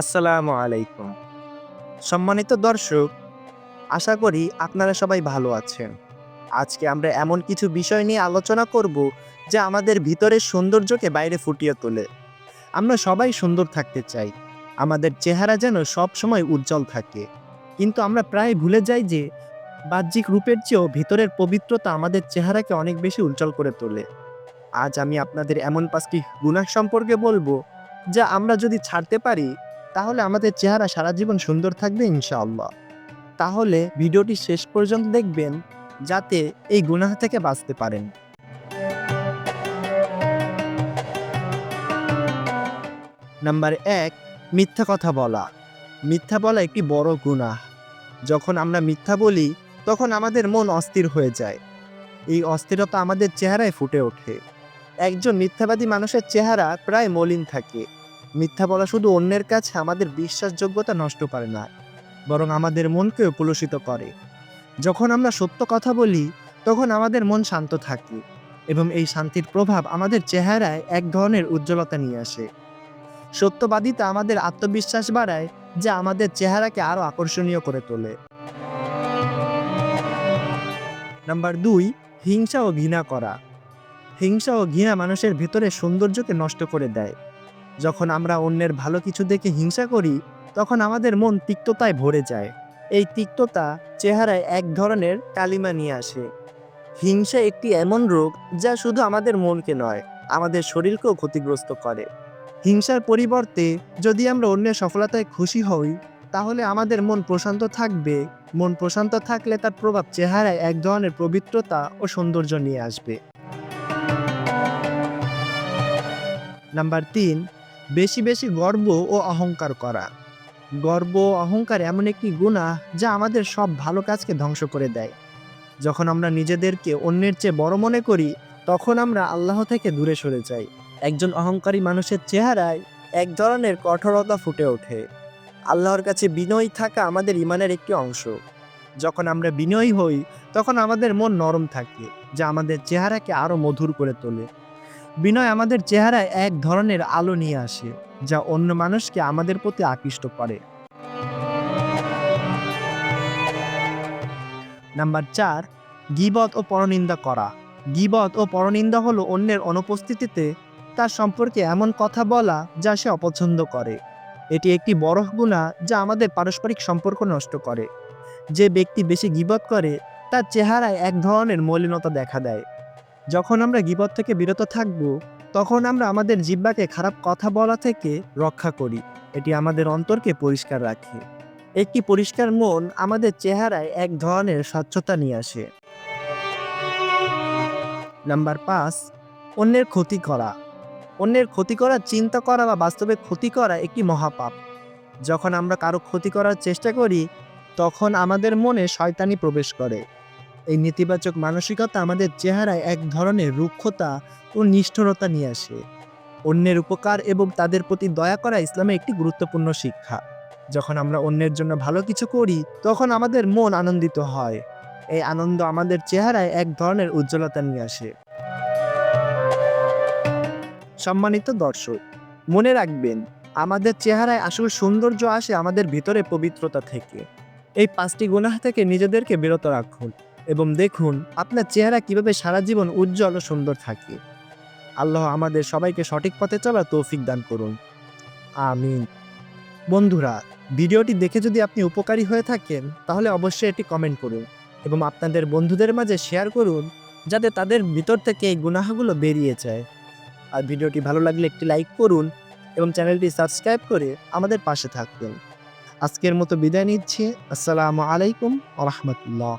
আসসালামু আলাইকুম। সম্মানিত দর্শক, আশা করি আপনারা সবাই ভালো আছেন। আজকে আমরা এমন কিছু বিষয় নিয়ে আলোচনা করব যা আমাদের ভিতরের সৌন্দর্যকে বাইরে ফুটিয়ে তোলে। আমরা সবাই সুন্দর থাকতে চাই, আমাদের চেহারা যেন সব সময় উজ্জ্বল থাকে। কিন্তু আমরা প্রায় ভুলে যাই যে, বাহ্যিক রূপের চেয়েও ভিতরের পবিত্রতা আমাদের চেহারাকে অনেক বেশি উজ্জ্বল করে তোলে। আজ আমি আপনাদের এমন পাঁচটি গুণাহ সম্পর্কে বলব, যা আমরা যদি ছাড়তে পারি তাহলে আমাদের চেহারা সারা জীবন সুন্দর থাকবে ইনশাআল্লাহ। তাহলে ভিডিওটি শেষ পর্যন্ত দেখবেন, যাতে এই গুনাহ থেকে বাঁচতে পারেন। নাম্বার এক, মিথ্যা কথা বলা। মিথ্যা বলা একটি বড় গুনাহ। যখন আমরা মিথ্যা বলি, তখন আমাদের মন অস্থির হয়ে যায়। এই অস্থিরতা আমাদের চেহারায় ফুটে ওঠে। একজন মিথ্যাবাদী মানুষের চেহারা প্রায় মলিন থাকে। মিথ্যা বলা শুধু অন্যের কাছে আমাদের বিশ্বাসযোগ্যতা নষ্ট করে না, বরং আমাদের মনকেও কলুষিত করে। যখন আমরা সত্য কথা বলি, তখন আমাদের মন শান্ত থাকে এবং এই শান্তির প্রভাব আমাদের চেহারায় এক ধরনের উজ্জ্বলতা নিয়ে আসে। সত্যবাদিতা আমাদের আত্মবিশ্বাস বাড়ায়, যা আমাদের চেহারাকে আরও আকর্ষণীয় করে তোলে। নাম্বার দুই, হিংসা ও ঘৃণা করা। হিংসা ও ঘৃণা মানুষের ভিতরে সৌন্দর্যকে নষ্ট করে দেয়। যখন আমরা অন্যের ভালো কিছু দেখে হিংসা করি, তখন আমাদের মন তিক্ততায় ভরে যায়। এই তিক্ততা চেহারায় এক ধরনের কালিমা নিয়ে আসে। হিংসা একটি এমন রোগ যা শুধু আমাদের মনকে নয়, আমাদের শরীরকেও ক্ষতিগ্রস্ত করে। হিংসার পরিবর্তে যদি আমরা অন্যের সফলতায় খুশি হই, তাহলে আমাদের মন প্রশান্ত থাকবে। মন প্রশান্ত থাকলে তার প্রভাব চেহারায় এক ধরনের পবিত্রতা ও সৌন্দর্য নিয়ে আসবে। নাম্বার তিন বেশি বেশি গর্ব ও অহংকার করা। গর্ব অহংকার এমন একটি গুণা যা আমাদের সব ভালো কাজকে ধ্বংস করে দেয়। যখন আমরা নিজেদেরকে অন্যের চেয়ে বড় মনে করি, তখন আমরা আল্লাহ থেকে দূরে সরে যাই। একজন অহংকারী মানুষের চেহারায় এক ধরনের কঠোরতা ফুটে ওঠে। আল্লাহর কাছে বিনয়ী থাকা আমাদের ইমানের একটি অংশ। যখন আমরা বিনয়ী হই, তখন আমাদের মন নরম থাকে, যা আমাদের চেহারাকে আরও মধুর করে তোলে। বিনয় আমাদের চেহারায় এক ধরনের আলো নিয়ে আসে, যা অন্য মানুষকে আমাদের প্রতি আকৃষ্ট করে। নাম্বার চার, গিবত ও পরনিন্দা করা। গিবত ও পরনিন্দা হলো অন্যের অনুপস্থিতিতে তার সম্পর্কে এমন কথা বলা যা সে অপছন্দ করে। এটি একটি বড় গুণা যা আমাদের পারস্পরিক সম্পর্ক নষ্ট করে। যে ব্যক্তি বেশি গিবত করে, তার চেহারায় এক ধরনের মলিনতা দেখা দেয়। যখন আমরা গিবত থেকে বিরত থাকব, তখন আমরা আমাদের জিব্বাকে খারাপ কথা বলা থেকে রক্ষা করি। এটি আমাদের অন্তরকে পরিষ্কার রাখে। একটি পরিষ্কার মন আমাদের চেহারায় এক ধরনের স্বচ্ছতা নিয়ে আসে। নাম্বার পাঁচ, অন্যের ক্ষতি করা। অন্যের ক্ষতি করার চিন্তা করা বা বাস্তবে ক্ষতি করা একটি মহাপাপ। যখন আমরা কারও ক্ষতি করার চেষ্টা করি, তখন আমাদের মনে শয়তানি প্রবেশ করে। এই নেতিবাচক মানসিকতা আমাদের চেহারায় এক ধরনের রুক্ষতা ও নিষ্ঠুরতা নিয়ে আসে। অন্যের উপকার এবং তাদের প্রতি দয়া করা ইসলামের একটি গুরুত্বপূর্ণ শিক্ষা। যখন আমরা অন্যের জন্য ভালো কিছু করি, তখন আমাদের মন আনন্দিত হয়। এই আনন্দ আমাদের চেহারায় এক ধরনের উজ্জ্বলতা নিয়ে আসে। সম্মানিত দর্শক, মনে রাখবেন, আমাদের চেহারায় আসল সৌন্দর্য আসে আমাদের ভিতরে পবিত্রতা থেকে। এই পাঁচটি গুনাহ থেকে নিজেদেরকে বিরত রাখুন। এবং দেখুন, আপনার চেহারা কীভাবে সারা জীবন উজ্জ্বল ও সুন্দর থাকে। আল্লাহ আমাদের সবাইকে সঠিক পথে চলার তৌফিক দান করুন। আমিন। বন্ধুরা, ভিডিওটি দেখে যদি আপনি উপকারী হয়ে থাকেন, তাহলে অবশ্যই এটি কমেন্ট করুন এবং আপনাদের বন্ধুদের মাঝে শেয়ার করুন, যাতে তাদের ভিতর থেকে এই গুনাহগুলো বেরিয়ে যায়। আর ভিডিওটি ভালো লাগলে একটি লাইক করুন এবং চ্যানেলটি সাবস্ক্রাইব করে আমাদের পাশে থাকবেন আজকের মতো বিদায় নিচ্ছি। আসসালামু আলাইকুম আ রহমতুল্লাহ।